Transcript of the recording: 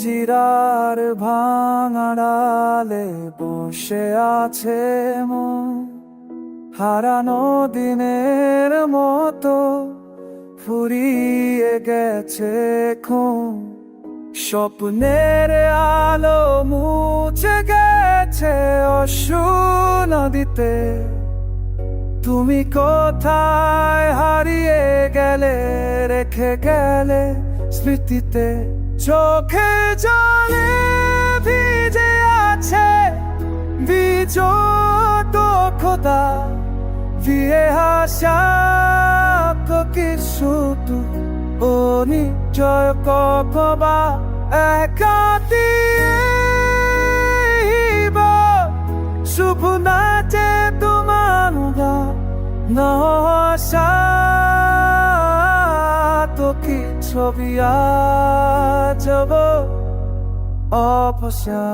জিরার ভাঙাড়ালে বসে আছে মন। হারানো দিনের মতো ফুরিয়ে গেছে খুন। স্বপ্নের আলো মুছে গেছে অশু নদীতে। তুমি কোথায় হারিয়ে গেলে, রেখে গেলে স্মৃতিতে? চোখে জলে ভিজে আছে বীজ খোদা দিয়ে হাসা কিছু ও নিশ্চয় কবা একা দিব শুভ নাচে তোমার নশা তো কি ছবি আজব অপসা?